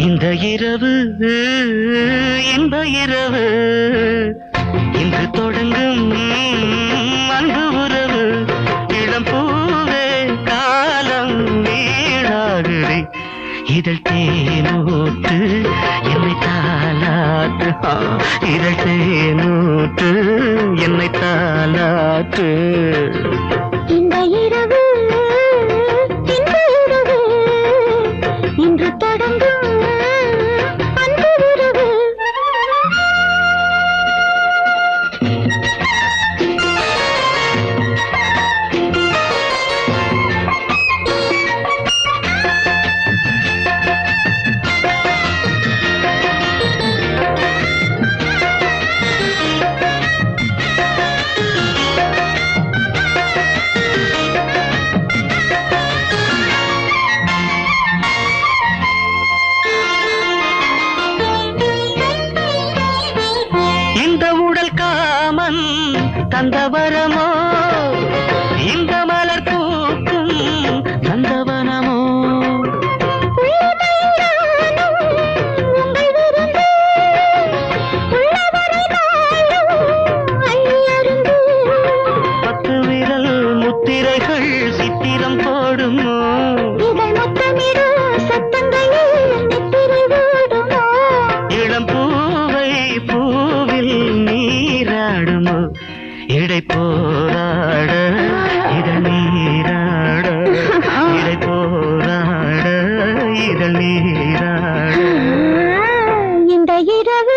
இந்த இரவு இந்த இரவு. இன்று தொடங்கும் அன்பு உறவு. இளம் பூவே காலம் வீழாகுதே இதழ் தேனூற்று என்னை தாளாற்று. இதழ் தேனூற்று என்னை தாளாற்று. இந்த இரவு. இன்று தொடங்கும் தந்த வரமோ இந்த மலர் பூக்கும் தந்தவனமோ பத்து விரல் முத்திரைகள் சித்திரம் போடுமோ?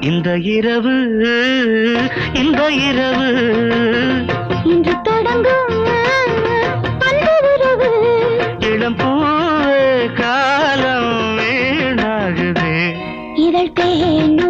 இந்த இரவு இந்த இரவு. இன்று தொடங்கும் இளம் பூவே காலம் வீணாகுதே. இதழ் தேனும்